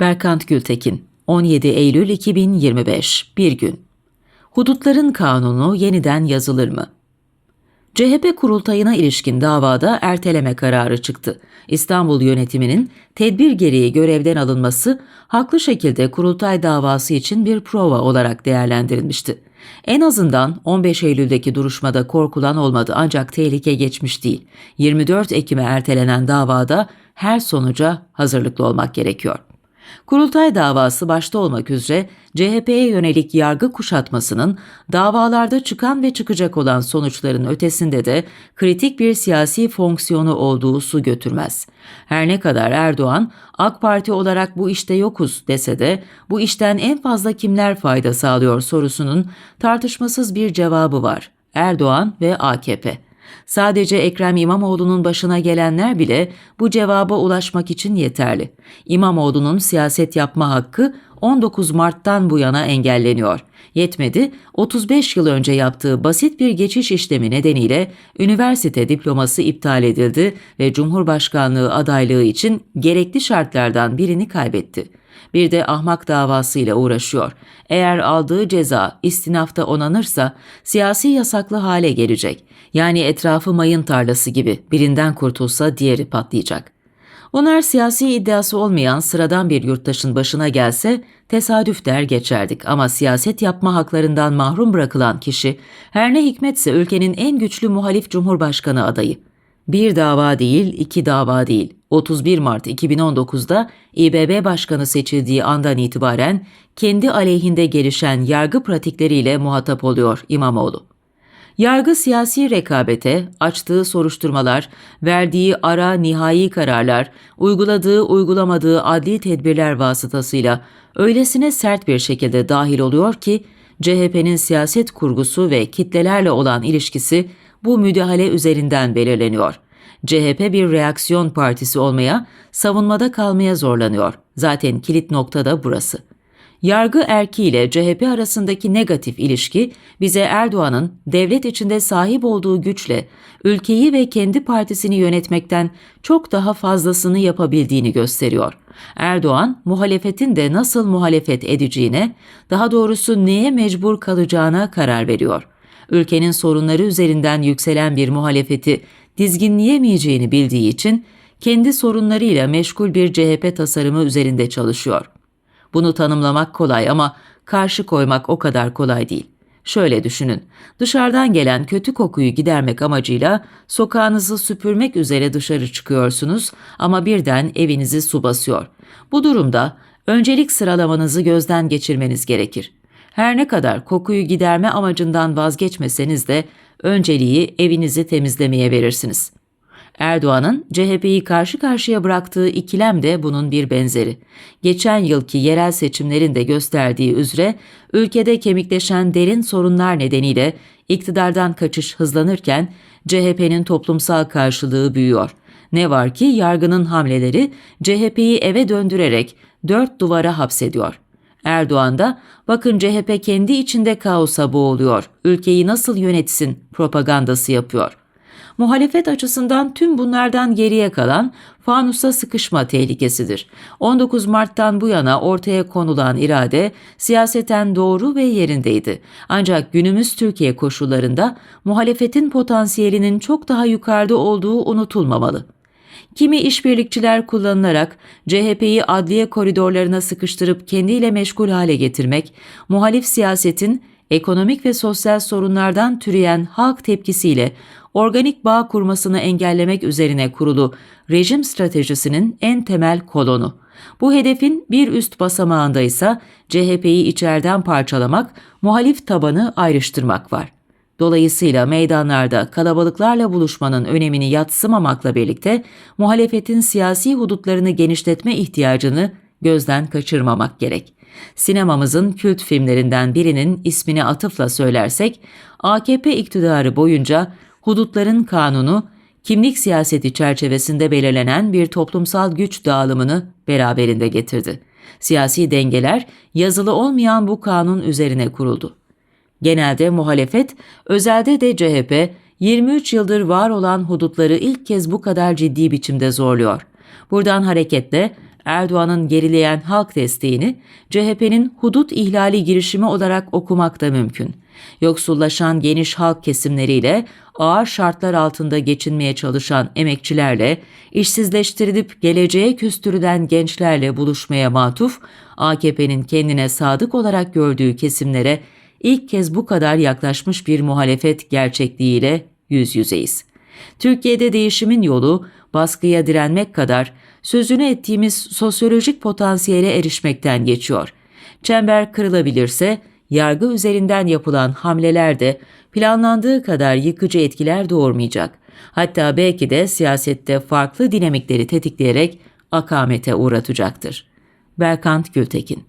Berkant Gültekin 17 Eylül 2025 Bir gün Hudutların kanunu yeniden yazılır mı? CHP kurultayına ilişkin davada erteleme kararı çıktı. İstanbul yönetiminin tedbir gereği görevden alınması haklı şekilde kurultay davası için bir prova olarak değerlendirilmişti. En azından 15 Eylül'deki duruşmada korkulan olmadı ancak tehlike geçmiş değil. 24 Ekim'e ertelenen davada her sonuca hazırlıklı olmak gerekiyor. Kurultay davası başta olmak üzere CHP'ye yönelik yargı kuşatmasının davalarda çıkan ve çıkacak olan sonuçların ötesinde de kritik bir siyasi fonksiyonu olduğu su götürmez. Her ne kadar Erdoğan AK Parti olarak bu işte yokuz dese de bu işten en fazla kimler fayda sağlıyor sorusunun tartışmasız bir cevabı var. Erdoğan ve AKP. Sadece Ekrem İmamoğlu'nun başına gelenler bile bu cevaba ulaşmak için yeterli. İmamoğlu'nun siyaset yapma hakkı 19 Mart'tan bu yana engelleniyor. Yetmedi, 35 yıl önce yaptığı basit bir geçiş işlemi nedeniyle üniversite diploması iptal edildi ve Cumhurbaşkanlığı adaylığı için gerekli şartlardan birini kaybetti. Bir de ahmak davasıyla uğraşıyor. Eğer aldığı ceza istinafta onanırsa siyasi yasaklı hale gelecek. Yani etrafı mayın tarlası gibi birinden kurtulsa diğeri patlayacak. Onlar siyasi iddiası olmayan sıradan bir yurttaşın başına gelse tesadüf der geçerdik ama siyaset yapma haklarından mahrum bırakılan kişi her ne hikmetse ülkenin en güçlü muhalif cumhurbaşkanı adayı. Bir dava değil, iki dava değil. 31 Mart 2019'da İBB Başkanı seçildiği andan itibaren kendi aleyhinde gelişen yargı pratikleriyle muhatap oluyor İmamoğlu. Yargı siyasi rekabete, açtığı soruşturmalar, verdiği ara nihai kararlar, uyguladığı uygulamadığı adli tedbirler vasıtasıyla öylesine sert bir şekilde dahil oluyor ki CHP'nin siyaset kurgusu ve kitlelerle olan ilişkisi bu müdahale üzerinden belirleniyor. CHP bir reaksiyon partisi olmaya, savunmada kalmaya zorlanıyor. Zaten kilit nokta da burası. Yargı erki ile CHP arasındaki negatif ilişki bize Erdoğan'ın devlet içinde sahip olduğu güçle ülkeyi ve kendi partisini yönetmekten çok daha fazlasını yapabildiğini gösteriyor. Erdoğan muhalefetin de nasıl muhalefet edeceğine, daha doğrusu neye mecbur kalacağına karar veriyor. Ülkenin sorunları üzerinden yükselen bir muhalefeti dizginleyemeyeceğini bildiği için kendi sorunlarıyla meşgul bir CHP tasarımı üzerinde çalışıyor. Bunu tanımlamak kolay ama karşı koymak o kadar kolay değil. Şöyle düşünün. Dışarıdan gelen kötü kokuyu gidermek amacıyla sokağınızı süpürmek üzere dışarı çıkıyorsunuz ama birden evinizi su basıyor. Bu durumda öncelik sıralamanızı gözden geçirmeniz gerekir. Her ne kadar kokuyu giderme amacından vazgeçmeseniz de önceliği evinizi temizlemeye verirsiniz. Erdoğan'ın CHP'yi karşı karşıya bıraktığı ikilem de bunun bir benzeri. Geçen yılki yerel seçimlerin de gösterdiği üzere ülkede kemikleşen derin sorunlar nedeniyle iktidardan kaçış hızlanırken CHP'nin toplumsal karşılığı büyüyor. Ne var ki yargının hamleleri CHP'yi eve döndürerek dört duvara hapsediyor. Erdoğan da bakın CHP kendi içinde kaosa boğuluyor, ülkeyi nasıl yönetsin propagandası yapıyor. Muhalefet açısından tüm bunlardan geriye kalan fanusa sıkışma tehlikesidir. 19 Mart'tan bu yana ortaya konulan irade siyaseten doğru ve yerindeydi. Ancak günümüz Türkiye koşullarında muhalefetin potansiyelinin çok daha yukarıda olduğu unutulmamalı. Kimi işbirlikçiler kullanılarak CHP'yi adliye koridorlarına sıkıştırıp kendiyle meşgul hale getirmek, muhalif siyasetin ekonomik ve sosyal sorunlardan türeyen halk tepkisiyle organik bağ kurmasını engellemek üzerine kurulu rejim stratejisinin en temel kolonu. Bu hedefin bir üst basamağında ise CHP'yi içeriden parçalamak, muhalif tabanı ayrıştırmak var. Dolayısıyla meydanlarda kalabalıklarla buluşmanın önemini yatsımamakla birlikte muhalefetin siyasi hudutlarını genişletme ihtiyacını gözden kaçırmamak gerek. Sinemamızın kült filmlerinden birinin ismini atıfla söylersek, AKP iktidarı boyunca hudutların kanunu, kimlik siyaseti çerçevesinde belirlenen bir toplumsal güç dağılımını beraberinde getirdi. Siyasi dengeler yazılı olmayan bu kanun üzerine kuruldu. Genelde muhalefet, özelde de CHP, 23 yıldır var olan hudutları ilk kez bu kadar ciddi biçimde zorluyor. Buradan hareketle Erdoğan'ın gerileyen halk desteğini CHP'nin hudut ihlali girişimi olarak okumak da mümkün. Yoksullaşan geniş halk kesimleriyle ağır şartlar altında geçinmeye çalışan emekçilerle, işsizleştirilip geleceğe küstürülen gençlerle buluşmaya matuf, AKP'nin kendine sadık olarak gördüğü kesimlere ilk kez bu kadar yaklaşmış bir muhalefet gerçekliğiyle yüz yüzeyiz. Türkiye'de değişimin yolu baskıya direnmek kadar sözünü ettiğimiz sosyolojik potansiyele erişmekten geçiyor. Çember kırılabilirse yargı üzerinden yapılan hamleler de planlandığı kadar yıkıcı etkiler doğurmayacak. Hatta belki de siyasette farklı dinamikleri tetikleyerek akamete uğratacaktır. Berkant Gültekin